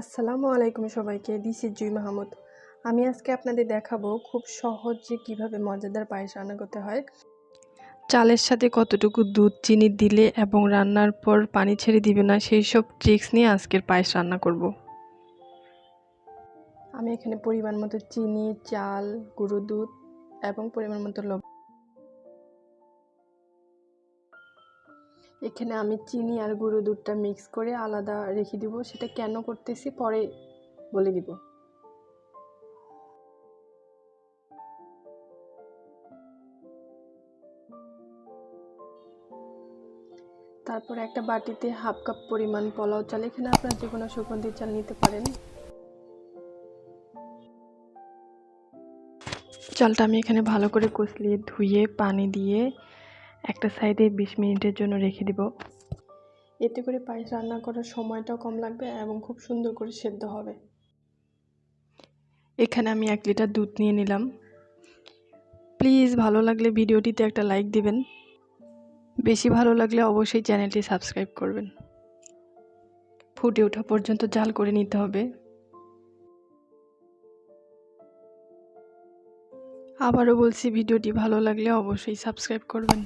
আসসালামু আলাইকুম সবাইকে দিস ইজ জুই মাহমুদ। আমি আজকে আপনাদের দেখাবো খুব সহজে কীভাবে মজাদার পায়েস রান্না করতে হয়। চালের সাথে কতটুকু দুধ, চিনি দিলে এবং রান্নার পর পানি ছেড়ে দিবে না, সেই সব ট্রিক্স নিয়ে আজকের পায়েস রান্না করব। আমি এখানে পরিমাণ মতো চিনি, চাল, গুঁড়ো দুধ এবং পরিমাণ মতো লবণ এখানে আমি চিনি আর গুঁড়ো দুধটা মিক্স করে আলাদা রেখে দিব। সেটা কেন করতেছি পরে বলে দিব। তারপর একটা বাটিতে হাফ কাপ পরিমাণ পোলাও চাল। এখানে আপনার যে কোনো সুগন্ধি চাল নিতে পারেন। চালটা আমি এখানে ভালো করে কষলিয়ে ধুয়ে, পানি দিয়ে একটা সাইডে বিশ মিনিটের জন্য রেখে দিব। এতে করে পায়েস রান্না করার সময়টাও কম লাগবে এবং খুব সুন্দর করে সেদ্ধ হবে। এখানে আমি এক লিটার দুধ নিয়ে নিলাম। প্লিজ ভালো লাগলে ভিডিওটিতে একটা লাইক দিবেন। বেশি ভালো লাগলে অবশ্যই চ্যানেলটি সাবস্ক্রাইব করবেন। ফুটে ওঠা পর্যন্ত জাল করে নিতে হবে। আবারও বলছি ভিডিওটি ভালো লাগলে অবশ্যই সাবস্ক্রাইব করবেন।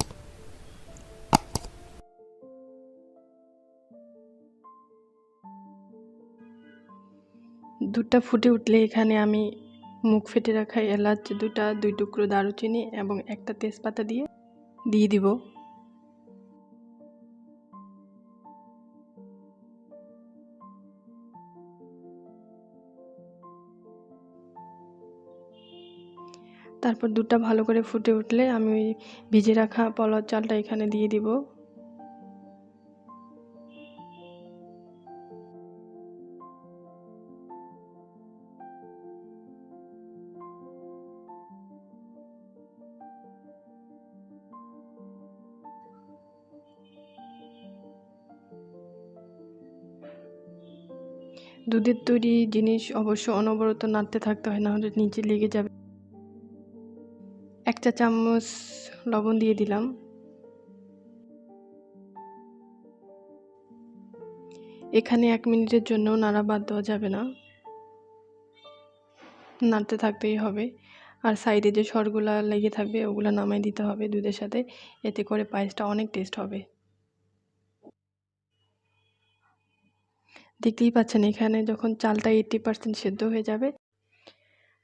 দুধটা ফুটে উঠলে এখানে আমি মুখ ফেটে রাখা এলাচ দুটা, দুই টুকরো দারুচিনি এবং একটা তেজপাতা দিয়ে দিয়ে দিব। তারপর দুধটা ভালো করে ফুটে উঠলে আমি ওই ভিজে রাখা পলার চালটা এখানে দিয়ে দিব। দুধের তৈরি জিনিস অবশ্য অনবরত নাড়তে থাকতে হয়, না হলে নিচে লেগে যাবে। এক চা চামচ লবণ দিয়ে দিলাম। এখানে এক মিনিটের জন্য নাড়া বাদ দেওয়া যাবে না। নাড়তে থাকতেই হবে। আর সাইডে যে সরগুলা লেগে থাকবে, ওগুলো নামাই দিতে হবে দুধের সাথে। এতে করে পায়েসটা অনেক টেস্ট হবে। দেখতেই পাচ্ছেন এখানে যখন চালটা এইট্টি পার্সেন্ট সেদ্ধ হয়ে যাবে,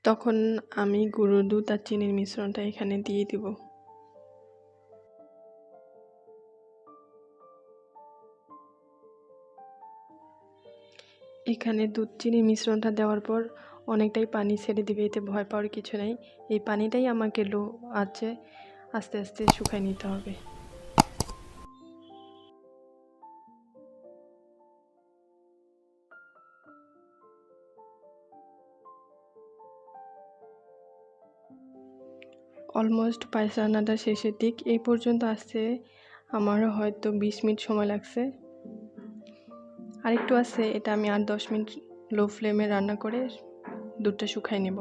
তখন আমি গুঁড়ো দুধ আর চিনির মিশ্রণটা এখানে দিয়ে দিব। এখানে দুধ, চিনির মিশ্রণটা দেওয়ার পর অনেকটাই পানি ছেড়ে দিবে, এতে ভয় পাওয়ার কিছু নেই। এই পানিটাই আমাকে লো আছে, আস্তে আস্তে শুকাই নিতে হবে। অলমোস্ট পায়েস রান্নাটা শেষের দিক। এই পর্যন্ত আসতে আমারও হয়তো বিশ মিনিট সময় লাগছে। আরেকটু আছে, এটা আমি আর দশ মিনিট লো ফ্লেমে রান্না করে দুধটা শুকাই নেব।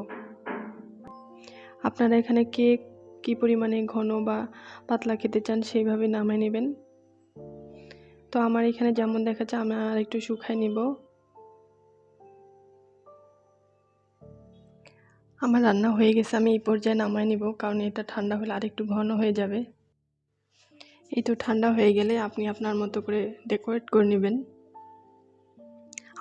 আপনারা এখানে কে, কী পরিমাণে ঘন বা পাতলা খেতে চান সেইভাবে নামাই নেবেন। তো আমার এখানে যেমন দেখা যায় আমি আর একটু শুকাই নেব। আমার রান্না হয়ে গেছে, আমি এই পর্যায়ে নামাই নিব, কারণ এটা ঠান্ডা হলে আরেকটু ঘন হয়ে যাবে। এই তো ঠান্ডা হয়ে গেলে আপনি আপনার মতো করে ডেকোরেট করে নেবেন।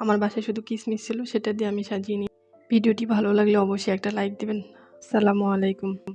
আমার বাসায় শুধু কিসমিস ছিল, সেটা দিয়ে আমি সাজিয়ে নিই। ভিডিওটি ভালো লাগলে অবশ্যই একটা লাইক দেবেন। সালামু আলাইকুম।